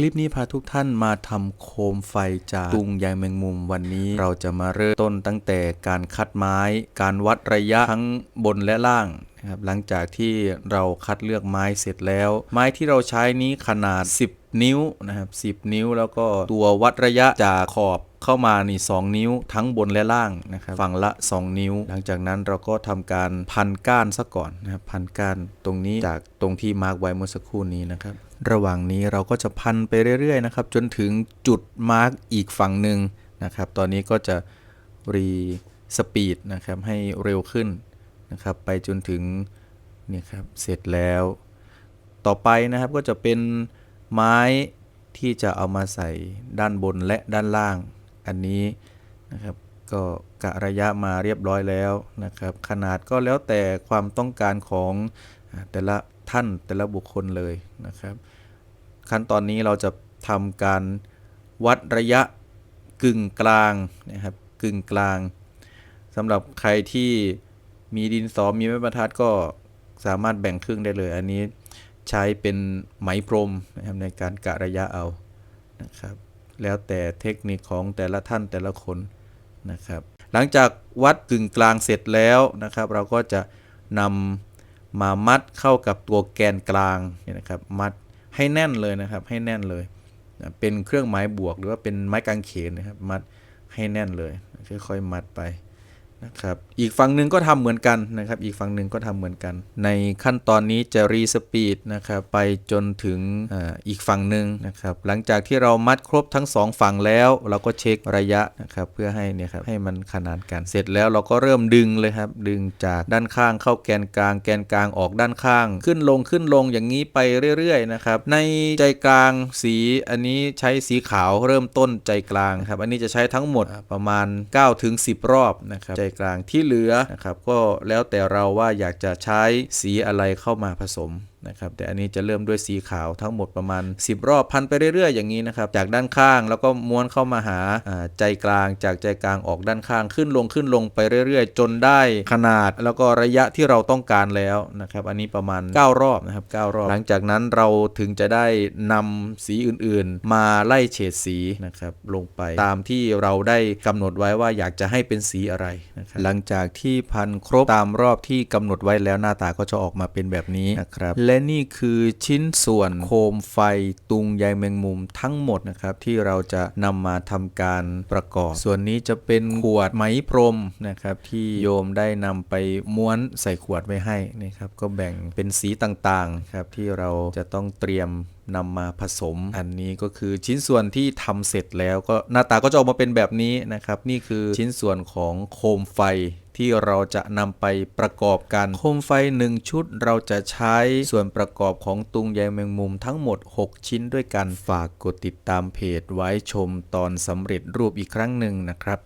คลิปนี้พาทุกท่านมาทำโคมไฟจากตุงใยแมงมุมวันนี้เราจะมาเริ่มต้นตั้งแต่การคัดไม้ การวัดระยะทั้งบนและล่างนะครับหลังจากที่เราคัดเลือกไม้เสร็จแล้ว ไม้ที่เราใช้นี้ขนาด 10 นิ้วนะครับ10 นิ้ว แล้วก็ตัววัดระยะจากขอบเข้ามานี่2นิ้วทั้งบนและล่างนะครับฝั่งละ 2 นิ้ว หลังจากนั้นเราก็ทำการพันก้านซะก่อนนะครับพันก้านตรงนี้จากตรงที่มาร์กไว้เมื่อสักครู่นี้นะครับ ระหว่างนี้เราก็จะพันไปเรื่อยๆนะครับ จนถึงจุดมาร์กอีกฝั่งหนึ่งนะครับ ตอนนี้ก็จะรีสปีดนะครับให้เร็วขึ้นนะครับ ไปจนถึงเนี่ยครับเสร็จแล้ว ต่อไปนะครับก็จะเป็นไม้ที่จะเอามาใส่ด้านบนและด้านล่าง อันนี้นะครับก็กะระยะมาเรียบร้อยแล้วนะครับ ขนาดก็แล้วแต่ความต้องการของ แต่ละท่านแต่ละบุคคลเลยนะครับ ขั้นตอนนี้เราจะทำการวัดระยะกึ่งกลางนะครับกึ่งกลางสำหรับใครที่มีดินสอมีไม้บรรทัดก็สามารถแบ่งครึ่งได้เลย อันนี้ใช้เป็นไหมพรมนะครับในการกะระยะเอานะครับ แล้วแต่เทคนิคของแต่ละท่านแต่ละคนนะครับ หลังจากวัดกึ่งกลางเสร็จแล้วนะครับ เราก็จะนำ มามัดเข้ากับตัวแกนกลางเนี่ยนะครับมัดให้แน่นเลยนะครับให้แน่นเลยนะเป็นเครื่องหมายบวกหรือว่าเป็นไม้กางเขนนะครับมัดให้แน่นเลยค่อยๆมัดไป นะครับอีกฝั่งหนึ่งก็ทำเหมือนกันนะครับอีกฝั่งหนึ่งก็ทำเหมือนกัน ในขั้นตอนนี้จะรีสปีดนะครับไปจนถึงออีกฝั่งหนึ่งนะครับหลังจากที่เรามัดครบทั้งสองฝั่งแล้ว เราก็เช็คระยะนะครับเพื่อให้เนี่ยครับให้มันขนานกันเสร็จแล้วเราก็เริ่มดึงเลยครับดึงจากด้านข้างเข้าแกนกลาง แกนกลางออกด้านข้าง ขึ้นลงขึ้นลงอย่างนี้ไปเรื่อยๆนะครับในใจกลางสีอันนี้ใช้สีขาวเริ่มต้นใจกลางครับอันนี้จะใช้ทั้งหมดประมาณ9ถึง10 รอบนะครับใจกลางที่เหลือนะครับก็แล้วแต่เราว่าอยากจะใช้สีอะไรเข้ามาผสมนะครับแต่อันนี้จะเริ่มด้วยสีขาวทั้งหมดประมาณ 10 รอบพันไปเรื่อยๆ อย่างนี้นะครับจากด้านข้างแล้วก็ม้วนเข้ามาหาใจกลางจากใจกลางออกด้านข้างขึ้นลงขึ้นลงไปเรื่อยๆ จนได้ขนาดแล้วก็ระยะที่เราต้องการแล้วนะครับอันนี้ประมาณ 9 รอบนะครับ9รอบ หลังจากนั้นเราถึงจะได้นำสีอื่นๆ มาไล่เฉดสีนะครับลงไปตามที่เราได้กำหนดไว้ว่าอยากจะให้เป็นสีอะไรนะครับหลังจากที่พันครบตามรอบที่กำหนดไว้แล้วหน้าตาก็จะออกมาเป็นแบบนี้นะครับและนี่คือชิ้นส่วนโคมไฟตุงใยแมงมุมทั้งหมดนะครับ ที่เราจะนำมาทำการประกอบ ส่วนนี้จะเป็นขวดไหมพรมนะครับ ที่โยมได้นำไปม้วนใส่ขวดไว้ให้นะครับ ก็แบ่งเป็นสีต่างๆครับที่เราจะต้องเตรียมนำมาผสม อันนี้ก็คือชิ้นส่วนที่ทำเสร็จแล้วก็หน้าตาก็จะออกมาเป็นแบบนี้นะครับ นี่คือชิ้นส่วนของโคมไฟ ที่เราจะนำไปประกอบกัน โคมไฟ 1 ชุดเราจะใช้ส่วนประกอบของตุงใยแมงมุมทั้งหมด 6 ชิ้นด้วยกันฝากกดติดตามเพจไว้ชมตอนสำเร็จรูปอีกครั้งหนึ่งนะครับ